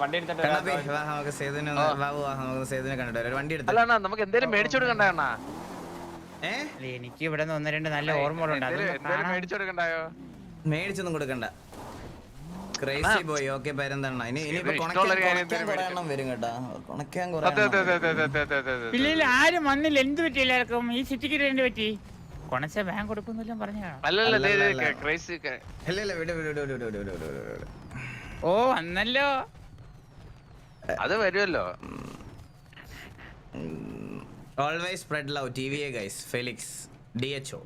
വണ്ടി നമുക്ക് എനിക്ക് ഇവിടെ ഒന്ന് രണ്ട് നല്ല ഓർമ്മകളുണ്ടായോ മേടിച്ചൊന്നും കൊടുക്കണ്ട. ക്രേസി ബോയ് ഓക്കെ പരന്തണ്ണ ഇനി ഇനിയിപ്പോ വരും കേട്ടോ. കൊണക്കാൻ ആരും വന്നില്ല. എന്ത് പറ്റി എല്ലാവർക്കും? ഈ സിറ്റിക്ക് രണ്ട് പറ്റി? കൊണച്ച ഓ വന്നല്ലോ. അത് വരുമല്ലോ always spread love T V A guys Felix D H O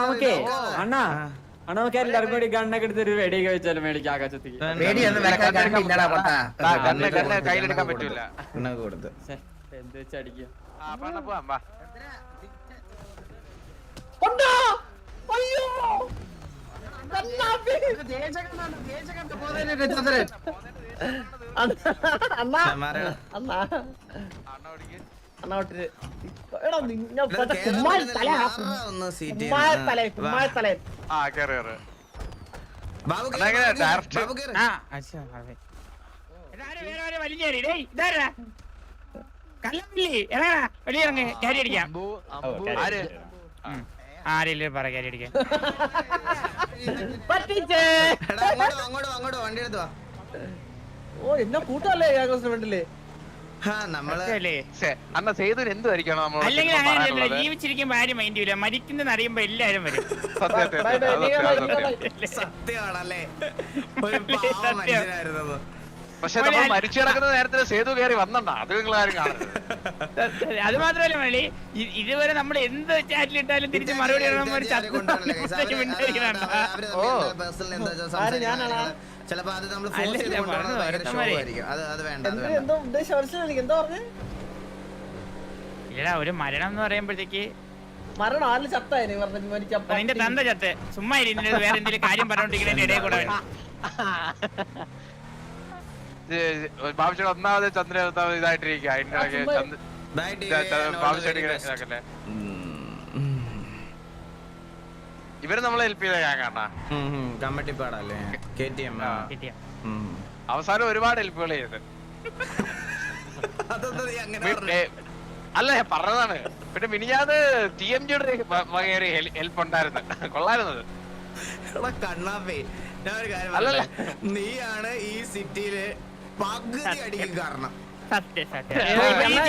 നമുക്കേ അണ്ണാ അണ്ണാ നമുക്ക് എല്ലാവർക്കും കൂടി ഗണ്ണൊക്കെ എടുത്ത് ഒരു വെടിയൊക്കെ വെച്ചാലും മേടിക്കാം ആകാശത്തേക്ക്. പേടിയൊന്നും വെക്കാൻ കല്ലി എടാ പറ കയറി പറ്റിച്ചേ. അങ്ങോട്ടോ അങ്ങോട്ടോ വണ്ടി എടുത്തു ഓ എന്നാ കൂട്ടല്ലേ ഏകാഗ്രസ് വേണ്ടല്ലേ അന്ന സേതു എന്തുമായിരിക്കണം നമ്മൾ അല്ലെങ്കിൽ അങ്ങനെയല്ല ജീവിച്ചിരിക്കുമ്പോ ആരും മൈൻഡ് ഇല്ല മരിക്കുന്നത് അറിയുമ്പോ എല്ലാരും വരും. സത്യമാണല്ലേ? സത്യമായിരുന്നു പക്ഷെ നമ്മൾ മരിച്ചു കിടക്കുന്ന നേരത്തിൽ സേതു കയറി വന്നണ്ട. അത് നിങ്ങൾ ആരും കാണരുത്. അത് മാത്രമല്ല മള്ളി ഇതുവരെ നമ്മൾ എന്ത് ചാറ്റിലിട്ടാലും തിരിച്ച് മറുപടി ചിലപ്പോ അത് നമ്മൾ ഇല്ലടാ ഒരു മരണം എന്ന് പറയുമ്പോഴത്തേക്ക് മരണം ആരിൽ ചത്തായി പറഞ്ഞു തന്ത ചത്ത്. ചുമ്മാ വേറെ എന്തെങ്കിലും കാര്യം പറഞ്ഞോണ്ടിരിക്കുന്നതിന്റെ ഇടയിൽ കൂടെ ബാബുച്ചേട്ടൻ ഒന്നാമത് ചന്ദ്ര ഇതായിട്ടിരിക്കുക ഇവർ നമ്മളെ ഹെൽപ്പ് ചെയ്ത ഞാൻ കാണാ അവസാനം ഒരുപാട് ഹെൽപ്പുകൾ ചെയ്ത്. അല്ല പറഞ്ഞതാണ്. പിന്നെ മിനിഞ്ഞാത് ടി എം ജിയുടെ വകയൊരു ഹെൽപ്പ് ഉണ്ടായിരുന്നു കൊള്ളായിരുന്നത് കണ്ണാപ്പേ ഞാൻ കാര്യം നീയാണ് ഈ സിറ്റിയിൽ പകുതി അടിക്കും കാരണം. സത്യം സത്യം.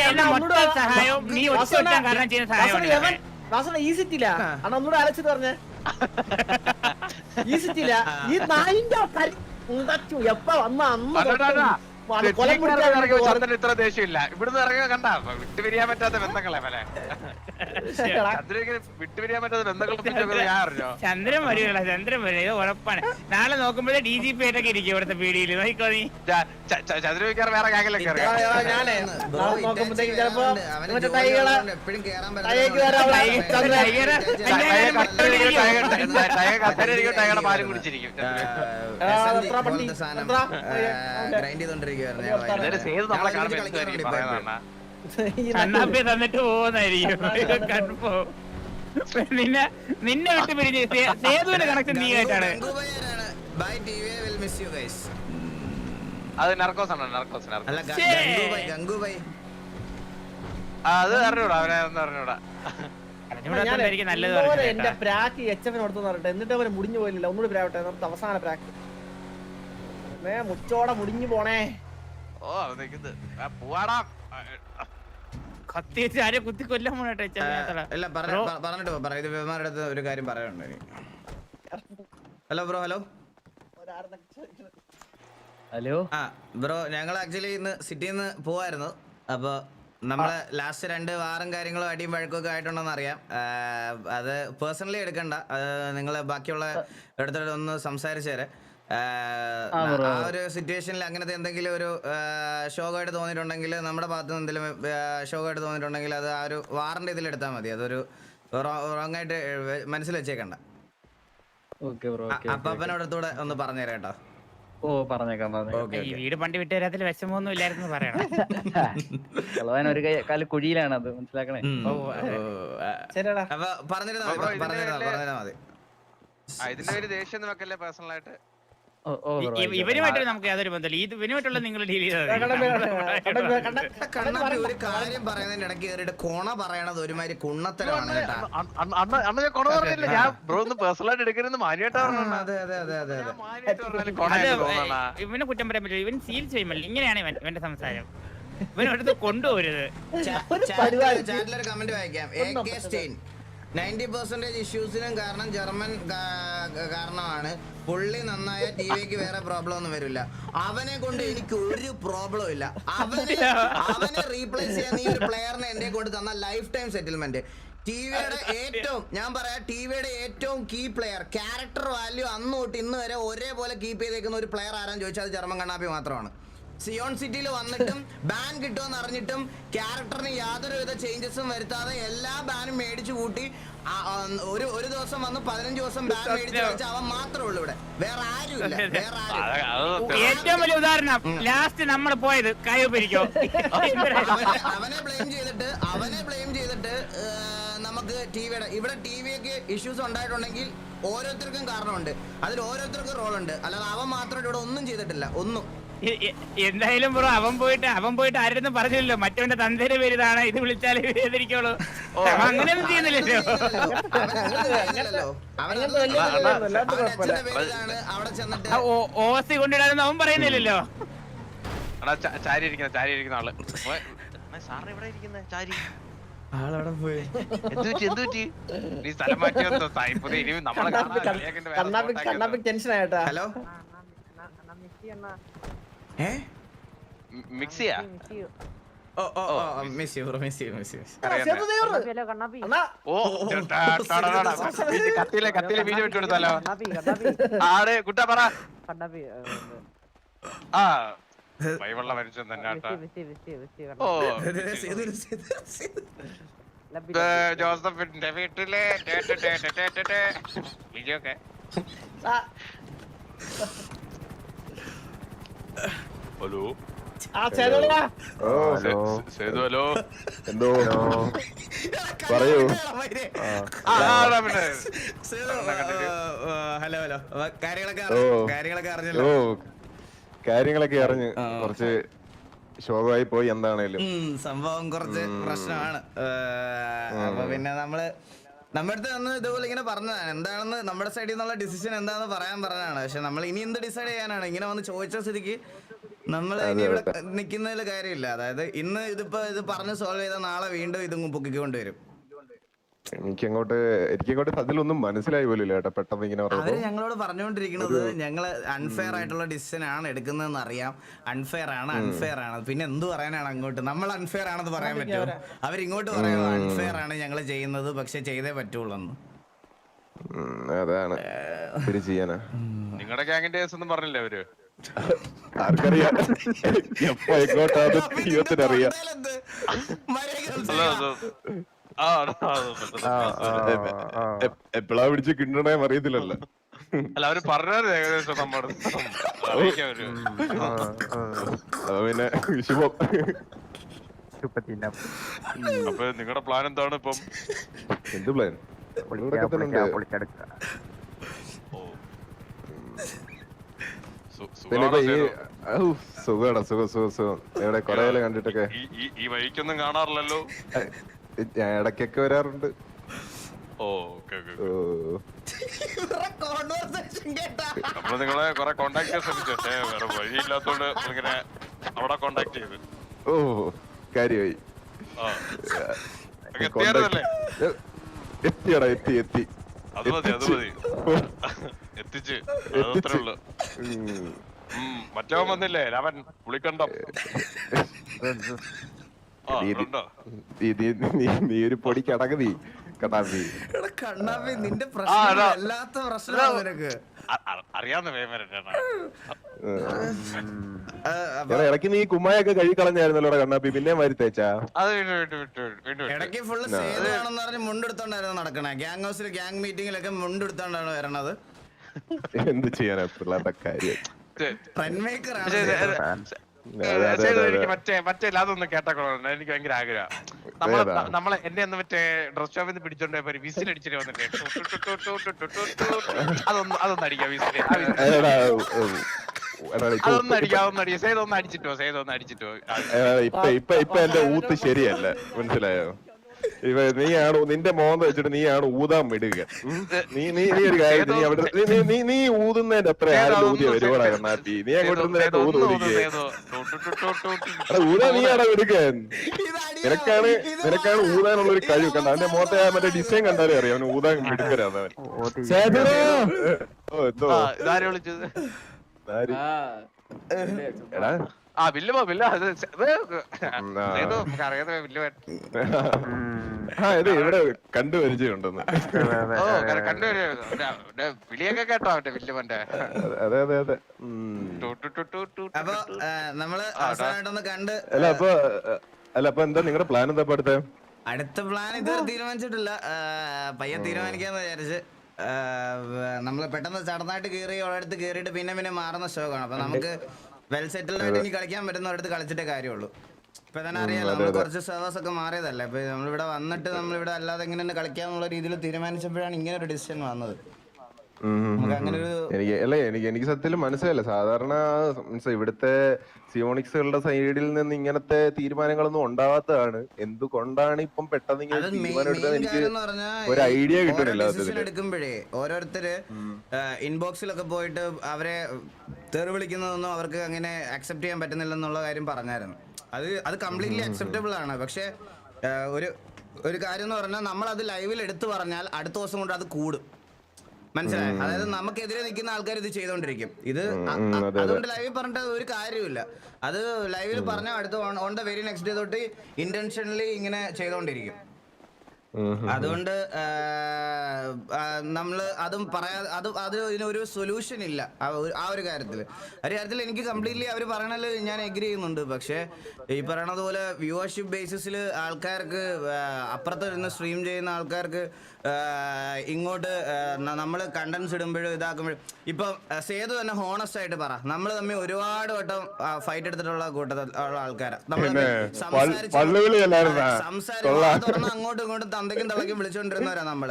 എന്റെ മൊത്തം സഹായവും നീ ഒറ്റ കാരണം ചെയ്യുന്ന സഹായമാണ് വാസന ഈ സിറ്റിയില അണ്ണ ഒന്നുകൂടെ പറഞ്ഞേ. ഈ സിറ്റിയില ഈ നായിന്റെ എപ്പ വന്ന? അന്ന് ചന്ദ്രൻ ഇത്ര ദേഷ്യമില്ല ഇവിടുന്ന് ഇറങ്ങിയ കണ്ട വിട്ടുപിരിയാൻ പറ്റാത്ത ബന്ധങ്ങളെ പല ചന്ദ്രൻ വിട്ടുപിരിയാൻ പറ്റാത്ത ബന്ധങ്ങളെ അറിഞ്ഞോ ചന്ദ്രൻ വരികയല്ല ചന്ദ്രൻ വരിക ഇത് ഉറപ്പാണ് നാളെ നോക്കുമ്പോഴേ ഡി ജി പി ആയിട്ടൊക്കെ ഇരിക്കും ഇവിടുത്തെ പീഡിയിൽ നോക്കിക്കോ നീ ചന്ദ്രൻ വിക്കാറ് വേറെ ഗാഗിലൊക്കെ ടൈഗറുടെ പാലും കുടിച്ചിരിക്കും ഗ്രൈൻഡ് ചെയ്തോണ്ടിരിക്കും തന്നിട്ട് നിന്നെ നിന്നെ വിട്ട് പിരിഞ്ഞ് സേതുവിന്റെ കണക്ഷൻ നീ ആയിട്ടാണ് അത് നർക്കോസ് ആണ് നർക്കോസ് അത് അറിഞ്ഞൂടാ അവനെ ഒന്നും അറിഞ്ഞൂടാ പ്രാക്ക് പറഞ്ഞിട്ട് എന്നിട്ട് അവർ മുടിഞ്ഞു പോയില്ല. ഒന്നുകൂടി പ്രാവട്ടെ അവസാന പ്രാക്ക്. മുച്ചോടെ മുടിഞ്ഞു പോണേ. ഓ അത് നിക്കുന്നത് ആ, പോവാടാ. കത്തി വെച്ച് ആരെ കുത്തി കൊല്ലാൻ പോണട്ടെ ബ്രോ. പറഞ്ഞിട്ട് പറ. ഇത് അടുത്ത് ഒരു കാര്യം പറയാനുണ്ട് ഹലോ ബ്രോ ഹലോ. ഹലോ? ആ ബ്രോ ഞങ്ങൾ ആക്ച്വലി ഇന്ന് സിറ്റിയിൽ നിന്ന് പോവായിരുന്നു. അപ്പോൾ നമ്മളെ ലാസ്റ്റ് രണ്ട് വാറും കാര്യങ്ങളും അടിയും വഴക്കൊക്കെ ആയിട്ടുണ്ടെന്ന് അറിയാം. അത് പേഴ്സണലി എടുക്കണ്ട. അത് നിങ്ങൾ ബാക്കിയുള്ള ഇടത്തോടെ ഒന്ന് സംസാരിച്ചേരെ ആ, ആ ഒരു സിറ്റുവേഷനിൽ അങ്ങനത്തെ എന്തെങ്കിലും ഒരു ഷോക്കായിട്ട് തോന്നിയിട്ടുണ്ടെങ്കിൽ നമ്മുടെ ഭാഗത്ത് നിന്ന് എന്തെങ്കിലും ഷോക്കായിട്ട് തോന്നിയിട്ടുണ്ടെങ്കിൽ അത് ആ ഒരു വാറന്റ് ഇതിൽ എടുത്താൽ മതി. അതൊരു റോങ് ആയിട്ട് മനസ്സിൽ വെച്ചേക്കണ്ട. അപ്പനോടത്തൂടെ ഒന്ന് പറഞ്ഞുതരാം കേട്ടോ. ഓ പറഞ്ഞേക്കാം ഈ വീട് പണ്ട് വിട്ട് വരാത്തിൽ വിഷമമൊന്നും ഇല്ലായിരുന്നു പറയണം. കളവൻ ഒരു കൈ കാൽ കുഴിയിലാണ് അത് മനസ്സിലാക്കണേ. പറഞ്ഞിരുന്നാ മതി ഇതിന്റെ പേര് ദേഷ്യം വെക്കല്ലേ പേഴ്സണൽ ആയിട്ട്? ഓ, ഓ, ഇ- ഇ- ഇവനുമായിട്ട് നമുക്ക് യാതൊരു ബന്ധമില്ല ഇത് ഇവനുമായിട്ടുള്ള നിങ്ങൾ ഡീൽ ചെയ്ത കണ്ണാപ്പി, ഒരു കാര്യം പറയുന്നതിന്റെ ഇടയ്ക്ക് കയറിയിട്ട് കൊണ പറയണത് ഒരുമാതിരി കുണ്ണത്തരമാണ് കേട്ടാ. അന്ന് അന്ന് ഞാൻ കൊണ പറഞ്ഞില്ല ഞാൻ ബ്രോ ഒന്ന് പേഴ്സണൽ ആയിട്ട് എടുക്കരുത് മാനിയായിട്ട് അതെ അതെ അതെ അതെ അതെ. ഇവനെ കുറ്റം പറയാൻ പറ്റില്ല. ഇവൻ സീൽ ചെയ്യുമല്ലോ. ഇങ്ങനെയാണ് ഇവൻ ഇവന്റെ സംസാരം. ഇവനടുത്ത് കൊണ്ടുപോരുത്. ചാറ്റിലൊരു കമന്റ് വായിക്കാം. A K Stein ninety percentage ഇഷ്യൂസിനും കാരണം ജർമ്മൻ കാരണമാണ്. പുള്ളി നന്നായ ടി വിക്ക് വേറെ പ്രോബ്ലം ഒന്നും വരില്ല. അവനെ കൊണ്ട് എനിക്ക് ഒരു പ്രോബ്ലം ഇല്ല. അവനെ അവനെ റീപ്ലേസ് ചെയ്യാൻ നീ ഒരു പ്ലെയറിനെ എന്റെ കൊണ്ട് തന്ന ലൈഫ് ടൈം സെറ്റിൽമെന്റ് ടിവിയുടെ ഏറ്റവും ഞാൻ പറയാം ടിവിയുടെ ഏറ്റവും കീ പ്ലെയർ ക്യാരക്ടർ വാല്യൂ അന്ന് തൊട്ട് ഇന്ന് വരെ ഒരേപോലെ കീപ്പ് ചെയ്തേക്കുന്ന ഒരു പ്ലെയർ ആരാന്ന് ചോദിച്ചാൽ അത് ജർമ്മൻ കണ്ണാപ്പി മാത്രമാണ്. സിയോൺ സിറ്റിയിൽ വന്നിട്ടും ബാൻ കിട്ടുമെന്ന് അറിഞ്ഞിട്ടും ക്യാരക്ടറിന് യാതൊരുവിധ ചേഞ്ചസും വരുത്താതെ എല്ലാ ബാനും മേടിച്ചു കൂട്ടി ഒരു ഒരു ദിവസം വന്ന് പതിനഞ്ച് ദിവസം ബാൻ മേടിച്ചു വെച്ച അവൻ മാത്രമേ ഉള്ളൂ ഇവിടെ. വേറെ ആരുമില്ല. വേറെ ആരും ഏറ്റവും വലിയ ഉദാഹരണം ലാസ്റ്റ് നമ്മൾ പോയത് കയ്യൊപ്പിരിക്കോ അവനെ അവനെ ബ്ലെയിം ചെയ്തിട്ട് അവനെ ബ്ലെയിം ചെയ്തിട്ട് നമുക്ക് നമുക്ക് ടിവിയുടെ ഇവിടെ ടി വിയൊക്കെ ഇഷ്യൂസ് ഉണ്ടായിട്ടുണ്ടെങ്കിൽ ഓരോരുത്തർക്കും കാരണമുണ്ട്. അതിൽ ഓരോരുത്തർക്കും റോളുണ്ട് അല്ലാതെ അവൻ മാത്രമായിട്ട് ഇവിടെ ഒന്നും ചെയ്തിട്ടില്ല. ഒന്നും. എന്തായാലും ബ്രോ അവൻ പോയിട്ട് അവൻ പോയിട്ട് ആരും പറഞ്ഞില്ലല്ലോ മറ്റവന്റെ തന്തേരെ പേര് ഇതാണ് ഇത് വിളിച്ചാലേ വേദനിക്കോളൂ അവൻ അങ്ങനെയൊന്നും ചെയ്യുന്നില്ലല്ലോ ഓസി കൊണ്ടിടാനൊന്നും അവൻ പറയുന്നില്ലല്ലോ ചാരി ഇരിക്കുന്ന ചാരി ഇരിക്കുന്ന ആൾ എവിടെ ഇരിക്കുന്നത് ചാരി ഹലോ ഏ മി- മിക്സ് ചെയ്യാ ഓ ഓ ഓ miss you bro miss you miss you അറിയാം അണ്ണാ ഓ ടാ, ടാ, ടാ, ടാ, ടാ. കത്തിയിലെ കത്തിയിലെ വീഡിയോ ഇട്ട് കൊടുത്താലോ ആടെ കുട്ടാ പറ ആ വൈവള്ള മനുഷ്യൻ തന്നെ ഓ ജോസഫിന്റെ വീട്ടിലെ ടേ, ടേ, ഹലോ ആ ഓ സേതു ഹലോ എന്തോ പറയൂ ആ ആ, പിന്നെ ഹലോ ഹലോ കാര്യങ്ങളൊക്കെ ഓ. അറിഞ്ഞു? ഓ അറിഞ്ഞല്ലോ. കാര്യങ്ങളൊക്കെ അറിഞ്ഞ്. ആ. കുറച്ച് ശോകമായി പോയി എന്താണേലും. ഉം, സംഭവം കുറച്ച് പ്രശ്നമാണ്. അപ്പൊ പിന്നെ നമ്മൾ നമ്മുടെ അടുത്ത് വന്ന് ഇതുപോലെ ഇങ്ങനെ പറഞ്ഞതാണ്. എന്താണെന്ന് നമ്മുടെ സൈഡിൽ നിന്നുള്ള ഡിസിഷൻ എന്താണെന്ന് പറയാൻ പറഞ്ഞതാണ്. പക്ഷെ നമ്മൾ ഇനി എന്ത് ഡിസൈഡ് ചെയ്യാനാണ്? ഇങ്ങനെ വന്ന് ചോദിച്ച സ്ഥിതിക്ക് നമ്മൾ ഇനി ഇവിടെ നിൽക്കുന്നതിൽ കാര്യമില്ല. അതായത് ഇന്ന് ഇതിപ്പോ ഇത് പറഞ്ഞ് സോൾവ് ചെയ്താൽ നാളെ വീണ്ടും ഇതും പൊക്കിക്കൊണ്ട് വരും എനിക്കങ്ങോട്ട് എനിക്കങ്ങോട്ട് അതിലൊന്നും മനസ്സിലായി പോലില്ല കേട്ടോ പെട്ടെന്ന് ഇങ്ങനെ അവർ ഞങ്ങളോട് പറഞ്ഞുകൊണ്ടിരിക്കുന്നത് ഞങ്ങൾ അൺഫെയർ ആയിട്ടുള്ള ഡിസിഷൻ ആണ് എടുക്കുന്നതെന്ന് അറിയാം. അൺഫെയർ ആണ് അൺഫെയർ ആണ്. പിന്നെ എന്ത് പറയാനാണ് അങ്ങോട്ട്? നമ്മൾ അൺഫെയർ ആണെന്ന് പറയാൻ പറ്റുമോ? അവരിങ്ങോട്ട് പറയുന്നത് അൺഫെയർ ആണ് ഞങ്ങൾ ചെയ്യുന്നത് പക്ഷെ ചെയ്തേ പറ്റുള്ളൂ അതാണ്. നിങ്ങളുടെ ഗ്യാങ്ങിന്റെ കേസ് ഒന്നും പറഞ്ഞില്ലേ അവർ? ആർക്കറിയാം? എപ്പോ എങ്ങോട്ടാന്ന് ദൈവത്തിനറിയാം എപ്പോഴാ പിടിച്ച് കിട്ടണേന്ന് അറിയത്തില്ലല്ലോ. അല്ല അവർ പറഞ്ഞത് ഏകദേശം നമ്മുടെ പിന്നെ ശുഭം അപ്പൊ നിങ്ങളുടെ പ്ലാൻ എന്താണ് ഇപ്പം? എന്ത് പ്ലാൻ? പിന്നെ സേതു? സുഖം സുഖം സുഖം. എവിടെ കൊറേ കണ്ടിട്ടൊക്കെ. ഈ വഴിക്കൊന്നും കാണാറില്ലല്ലോ? ഞാൻ ഇടയ്ക്കൊക്കെ വരാറുണ്ട്. നമ്മൾ നിങ്ങളെ കൊറേ കോണ്ടാക്ട് ചെയ്യാൻ ശ്രമിച്ചു? പക്ഷേ വേറെ വഴിയില്ലാത്തോണ്ട് ഇങ്ങനെ അവിടെ കോണ്ടാക്ട് ചെയ്ത്. ഓ കാര്യമായി. എത്തിയടാ എത്തി എത്തി. അത് മതി അത് മതി. എത്തിച്ച്. അതത്രേ ഉള്ളു. മറ്റവൻ വന്നില്ലേ? അവൻ പുളിക്കണ്ടോ? ആ നീ- ഒരു പൊടി അടങ്ങ് നീ കണ്ണാപ്പി നിന്റെ പ്രശ്നം നിനക്ക്. ഇടയ്ക്ക് നീ കുമ്മായൊക്കെ കഴുകി കളഞ്ഞായിരുന്നല്ലോ കണ്ണാപ്പി പിന്നെ മാരി തേച്ചാ. ഇടയ്ക്ക് ഫുള്ള് സേതാണെന്ന് പറഞ്ഞ് മുണ്ടെടുത്തോണ്ടായിരുന്നു നടക്കണേ. ഗ്യാങ് ഹൗസിൽ ഗ്യാങ് മീറ്റിംഗിലൊക്കെ മുണ്ടെടുത്തോണ്ടാണ് വരണത്. എന്ത് ചെയ്യാനാ പിള്ളേരുടെ കാര്യം? മറ്റേ മറ്റേ അതൊന്നും കേട്ടോളണം എനിക്ക് ഭയങ്കര ആഗ്രഹം. നമ്മളെ നമ്മളെ എന്നെ ഒന്ന് മറ്റേ ഡ്രസ് ഷോപ്പിൽ നിന്ന് പിടിച്ചോണ്ട് പോയി വിസിൽ അടിച്ചിട്ട് വന്നിട്ടേ അതൊന്നും അതൊന്നും അടിക്കാം വിസിൽ അതൊന്നും അടിക്കാം അതൊന്നും അടിക്കാം. സേതൊന്ന് അടിച്ചിട്ടോ സേതൊന്ന് അടിച്ചിട്ടോ ഇപ്പൊ ഇപ്പൊ ഇപ്പൊ എന്റെ ഊത്ത് ശരിയല്ല. മനസ്സിലായോ? ഇവ നീയാണ് നിന്റെ മോന്ത വെച്ചിട്ട് നീയാണ് ഊതാൻ വിടുക. നീ നീ നീ ഒരു കാര്യം നീ അവിടെ നീ നീ ഊതുന്നതിന്റെ അത്ര ആരും ഊതിയ വരുവാടാ കണ്ണാപ്പി നീ അങ്ങോട്ട് ഊത് ഊതിക്കേ ഊതാ നീയാടാ വിടുക്കാൻ നിനക്കാണ് നിനക്കാണ് ഊതാനുള്ള ഒരു കഴിവ്. കണ്ട? അവന്റെ മോത്തെ മറ്റേ ഡിസൈൻ കണ്ടാലേ അറിയാം. അവന് ഊതാൻ വിടുക്കരാന്ന് ഓ എന്തോ? എടാ ആ ബില്ല് പോ ബില്ല് അത്. സേതു നമുക്ക് അറിയാതെ ബില്ല് ഇത് ഇവിടെ കണ്ടു പരിചയമുണ്ടെന്ന്. ഓ അവന്റെ വിളിയൊക്കെ കേട്ടോ അവന്റെ ബില്ല് മന്റെ അതെ അതെ അതെ. ഉം. Two two two two two അപ്പൊ നമ്മൾ അവസാനമായിട്ടൊന്ന് കണ്ട് അല്ല അപ്പൊ അല്ല അപ്പൊ എന്താ നിങ്ങളുടെ പ്ലാൻ എന്താ അടുത്ത? അടുത്ത പ്ലാൻ ഇതുവരെ തീരുമാനിച്ചിട്ടില്ല. പയ്യൻ പയ്യെ തീരുമാനിക്കാന്ന് വിചാരിച്ച്. നമ്മൾ പെട്ടെന്ന് ചടന്നായിട്ട് കയറി ഒരിടത്ത് കയറിയിട്ട് പിന്നെ പിന്നെ മാറുന്ന ഷോക്കാണ് അപ്പൊ നമുക്ക് വെൽ സെറ്റിൽഡ് ആയിട്ട് ഇനി കളിക്കാൻ പറ്റുന്ന ഒരിടത്ത് കളിച്ചിട്ടേ കാര്യമുള്ളൂ. ഇപ്പൊ തന്നെ അറിയാലോ നമ്മൾ നമ്മൾ കുറച്ച് സെർവേഴ്സ് ഒക്കെ മാറിയതല്ലേ? ഇപ്പൊ നമ്മളിവിടെ വന്നിട്ട് നമ്മളിവിടെ അല്ലാതെ എങ്ങനെ തന്നെ കളിക്കാന്നുള്ള രീതിയിൽ തീരുമാനിച്ചപ്പോഴാണ് ഇങ്ങനെ ഒരു ഡിസിഷൻ വന്നത്. എനിക്ക് അല്ല എനിക്ക് എനിക്ക് സത്യത്തിൽ മനസ്സിലായില്ല. സാധാരണ മീൻസ് ഇവിടുത്തെ സിയോണിക്സുകളുടെ സൈഡിൽ നിന്ന് ഇങ്ങനത്തെ തീരുമാനങ്ങളൊന്നും ഉണ്ടാവാത്തതാണ്. എന്തുകൊണ്ടാണ് ഇപ്പം പെട്ടെന്ന് ഇങ്ങനെ തീരുമാനം എനിക്ക് ഒരു ഐഡിയ കിട്ടുന്നില്ല കിട്ടണില്ല എടുക്കുമ്പോഴേ ഓരോരുത്തര് ഇൻബോക്സിലൊക്കെ പോയിട്ട് അവരെ തെറി വിളിക്കുന്നതൊന്നും അവർക്ക് അങ്ങനെ അക്സെപ്റ്റ് ചെയ്യാൻ പറ്റുന്നില്ലെന്നുള്ള കാര്യം പറഞ്ഞായിരുന്നു. അത് അത് കംപ്ലീറ്റ്ലി അക്സെപ്റ്റബിൾ ആണ്. പക്ഷേ ഒരു ഒരു കാര്യം എന്ന് പറഞ്ഞാൽ നമ്മൾ അത് ലൈവിൽ എടുത്തു പറഞ്ഞാൽ അടുത്ത ദിവസം കൊണ്ട് അത് കൂടും. മനസ്സിലായി? അതായത് നമുക്കെതിരെ നിൽക്കുന്ന ആൾക്കാർ ഇത് ചെയ്തോണ്ടിരിക്കും. ഇത്. അതുകൊണ്ട് ലൈവിൽ പറഞ്ഞിട്ട് ഒരു കാര്യമില്ല അത് ലൈവിൽ പറഞ്ഞാൽ അടുത്ത on the very next day തൊട്ട് ഇന്റൻഷനലി ഇങ്ങനെ ചെയ്തോണ്ടിരിക്കും. അതുകൊണ്ട് നമ്മൾ അതും പറയാ അത് അതിന് ഒരു സൊല്യൂഷൻ ഇല്ല. ആ ഒരു- ആ ഒരു കാര്യത്തിൽ ഒരു കാര്യത്തിൽ എനിക്ക് കംപ്ലീറ്റ്ലി അവർ പറയണത് ഞാൻ എഗ്രി ചെയ്യുന്നുണ്ട്. പക്ഷേ ഈ പറയണത് പോലെ വ്യൂവർഷിപ്പ് ബേസിസിൽ ആൾക്കാർക്ക് അപ്പുറത്ത് ഇരുന്ന് സ്ട്രീം ചെയ്യുന്ന ആൾക്കാർക്ക് ഇങ്ങോട്ട് നമ്മൾ കണ്ടൻസ് ഇടുമ്പോഴും ഇതാക്കുമ്പോഴും ഇപ്പം സേതു തന്നെ ഹോണസ്റ്റ് ആയിട്ട് പറ. നമ്മൾ തമ്മിൽ ഒരുപാട് വട്ടം ഫൈറ്റ് എടുത്തിട്ടുള്ള കൂട്ടത്തിൽ ഉള്ള ആൾക്കാരാണ് നമ്മൾ സംസാരിച്ചു സംസാരിച്ച് അങ്ങോട്ടും ഇങ്ങോട്ടും തന്തയ്ക്കും തള്ളയ്ക്കും വിളിച്ചോണ്ടിരുന്നവരാ നമ്മൾ.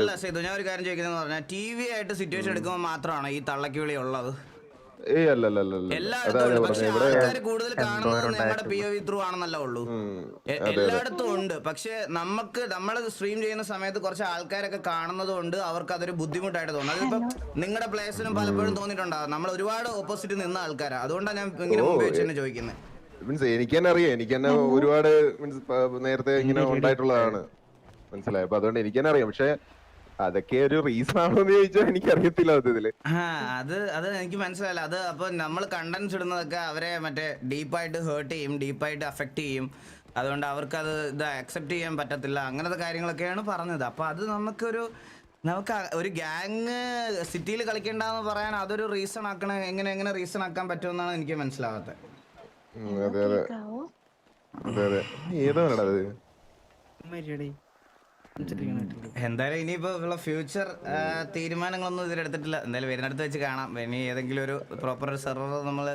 അല്ല, സേതു ഞാൻ ഒരു കാര്യം ചോദിക്കുന്നത് പറഞ്ഞാൽ ടി വി ആയിട്ട് സിറ്റുവേഷൻ എടുക്കുമ്പോൾ മാത്രമാണ് ഈ തള്ളക്ക് വിളി ഉള്ളത്? എല്ലായിടത്തും ഉണ്ട്. പക്ഷെ ആൾക്കാർ കൂടുതൽ കാണുന്നത് നമ്മുടെ പി ഒ വി ത്രൂ ആണെന്നല്ല ഉള്ളൂ. എല്ലായിടത്തും ഉണ്ട്. പക്ഷെ നമുക്ക് നമ്മൾ സ്ട്രീം ചെയ്യുന്ന സമയത്ത് കുറച്ച് ആൾക്കാരൊക്കെ കാണുന്നത് കൊണ്ട് അവർക്ക് അതൊരു ബുദ്ധിമുട്ടായിട്ട് തോന്നുന്നു അതിപ്പോ നിങ്ങളുടെ പ്ലേസിനും പലപ്പോഴും തോന്നിയിട്ടുണ്ടാകും നമ്മൾ ഒരുപാട് ഓപ്പോസിറ്റ് നിന്ന ആൾക്കാരാ. അതുകൊണ്ടാണ് ഞാൻ ഇങ്ങനെ മുമ്പ് വെച്ച് തന്നെ ചോദിക്കുന്നത് മീൻസ് എനിക്ക് തന്നെ അറിയാം. എനിക്ക് തന്നെ ഒരുപാട് മീൻസ് നേരത്തെ ഇങ്ങനെ ഉണ്ടായിട്ടുള്ളതാണ്. മനസ്സിലായി? അപ്പൊ അതുകൊണ്ട് എനിക്ക് തന്നെ അറിയാം. പക്ഷെ അതൊക്കെ ഒരു റീസൺ ആണോ എന്ന് ചോദിച്ചാൽ എനിക്ക് അറിയത്തില്ല അത് ആ അത് അത് എനിക്ക് മനസ്സിലായില്ല. അത് അപ്പൊ നമ്മൾ കണ്ടൻസ് ഇടുന്നതൊക്കെ അവരെ മറ്റേ ഡീപ്പായിട്ട് ഹേർട്ട് ചെയ്യും ഡീപ്പായിട്ട് അഫക്റ്റ് ചെയ്യും. അതുകൊണ്ട് അവർക്ക് അത് ഇത് അക്സെപ്റ്റ് ചെയ്യാൻ പറ്റത്തില്ല. അങ്ങനത്തെ കാര്യങ്ങളൊക്കെയാണ് പറഞ്ഞത്. അപ്പൊ അത് നമുക്കൊരു നമുക്ക് ഒരു ഗ്യാങ് സിറ്റിയിൽ കളിക്കണ്ടെന്ന് പറയാൻ അതൊരു റീസൺ ആക്കണ എങ്ങനെ എങ്ങനെ റീസൺ ആക്കാൻ പറ്റുമെന്നാണ് എനിക്ക് മനസ്സിലാവാത്തത് ഉം, അതെ അതെ. അതെ അതെ. ഏതാണടാ അത്? എന്തായാലും ഇനിയിപ്പോ ഉള്ള ഫ്യൂച്ചർ തീരുമാനങ്ങളൊന്നും ഇതിൽ എടുത്തിട്ടില്ല. എന്തായാലും വരുന്നിടത്ത് വെച്ച് കാണാം. ഇനി ഏതെങ്കിലും ഒരു പ്രോപ്പർ സെർവർ നമ്മൾ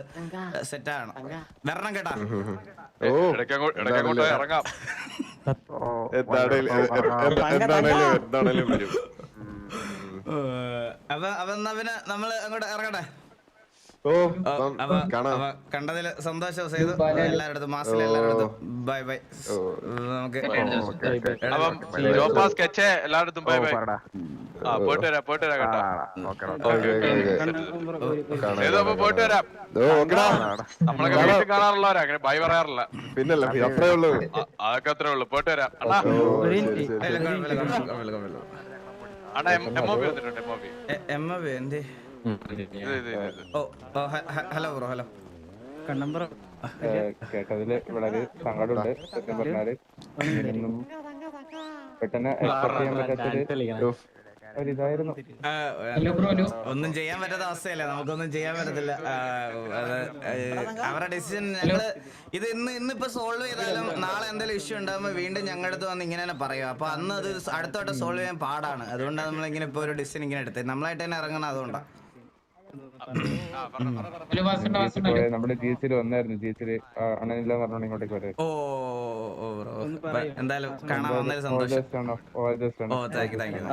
സെറ്റ് ആണ്. വരണം കേട്ടാ. അപ്പൊ അപ്പൊ എന്നാ പിന്നെ നമ്മൾ അങ്ങോട്ട് ഇറങ്ങട്ടെ? കണ്ടതിൽ സന്തോഷം ചെയ്തു എല്ലാവരുടെ മാസത്തിൽ എല്ലാവരുടെ ബൈ ബൈ. നമുക്ക് എല്ലായിടത്തും ബൈ ബൈ. പോയിട്ട് വരാം പോയിട്ട് കേട്ടോ. വരാം. നമ്മളൊക്കെ വീട്ടിൽ കാണാറുള്ളവരാ അങ്ങനെ ബൈ പറയാറില്ല. പിന്നല്ല അത്രേ ഉള്ളൂ. അതൊക്കെ അത്രേ ഉള്ളൂ. പോയിട്ട് അണ്ണാ. അണ്ണാ എം ഒ പി വന്നിട്ടുണ്ട് M O P. M O P എന്തേ? ഓ hello bro hello. Hello bro. കേട്ടതിൽ വളരെ സങ്കടമുണ്ട് സത്യം പറഞ്ഞാൽ. പെട്ടെന്ന് എക്സ്പെക്ട് ചെയ്യാൻ പറ്റാത്തൊരു ഒരിതായിരുന്നു. ഒന്നും ചെയ്യാൻ പറ്റാത്ത അവസ്ഥയല്ല? നമുക്കൊന്നും ചെയ്യാൻ പറ്റത്തില്ല. അവരുടെ ഡിസിഷൻ ഞങ്ങൾ ഇത് ഇന്ന് ഇന്നിപ്പോ സോൾവ് ചെയ്താലും നാളെ എന്തെങ്കിലും ഇഷ്യൂ ഉണ്ടാകുമ്പോൾ വീണ്ടും ഞങ്ങളുടെ അടുത്ത് വന്ന് ഇങ്ങനെ തന്നെ പറയും അപ്പൊ അന്ന് അത് അടുത്തോട്ട് സോൾവ് ചെയ്യാൻ പാടാണ്. അതുകൊണ്ടാണ് നമ്മളിങ്ങനെ ഇപ്പൊ ഒരു ഡിസിഷൻ ഇങ്ങനെ എടുത്തത്. നമ്മളായിട്ട് തന്നെ ഇറങ്ങണം അതുകൊണ്ടാണ് നമ്മുടെ ജി സിയിൽ വന്നായിരുന്നു. ജി സിയിൽ അണ്ണനില്ല പറഞ്ഞോണ്ട് ഇങ്ങോട്ടേക്ക് വരെ. ഓ എന്തായാലും കാണാൻ വന്നതിൽ സന്തോഷം. ഓ താങ്ക് യു താങ്ക് യു.